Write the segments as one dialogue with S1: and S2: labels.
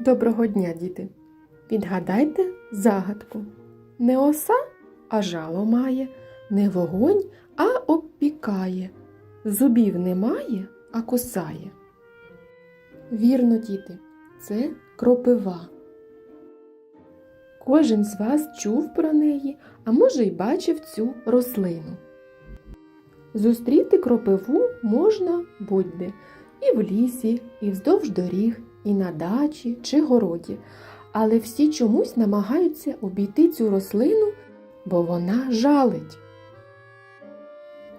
S1: Доброго дня, діти! Відгадайте загадку. Не оса, а жало має, не вогонь, а обпікає. Зубів немає, а кусає. Вірно, діти, це кропива. Кожен з вас чув про неї, а може й бачив цю рослину. Зустріти кропиву можна будь-де і в лісі, і вздовж доріг, і на дачі чи городі. Але всі чомусь намагаються обійти цю рослину, бо вона жалить.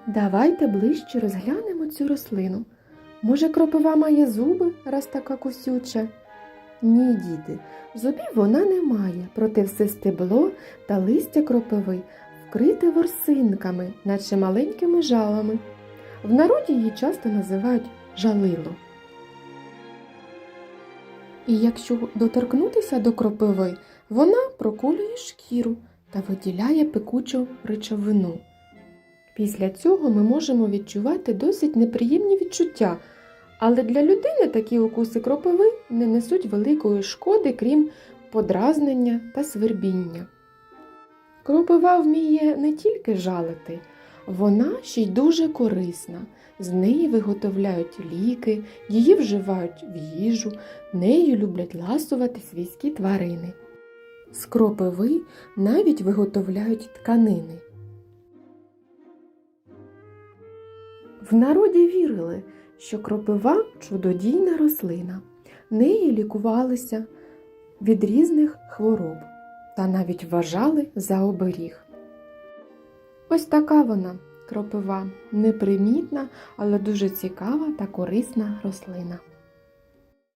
S1: Давайте ближче розглянемо цю рослину. Може, кропива має зуби, раз така кусюча? Ні, діти, зубів вона не має, проте все стебло та листя кропиви вкрите ворсинками, наче маленькими жалами. В народі її часто називають жалило. І якщо доторкнутися до кропиви, вона проколює шкіру та виділяє пекучу речовину. Після цього ми можемо відчувати досить неприємні відчуття, але для людини такі укуси кропиви не несуть великої шкоди, крім подразнення та свербіння. Кропива вміє не тільки жалити, вона ще й дуже корисна. З неї виготовляють ліки, її вживають в їжу, нею люблять ласувати свійські тварини. З кропиви навіть виготовляють тканини. В народі вірили, що кропива чудодійна рослина. Неї лікувалися від різних хвороб та навіть вважали за оберіг. Ось така вона кропива, непримітна, але дуже цікава та корисна рослина.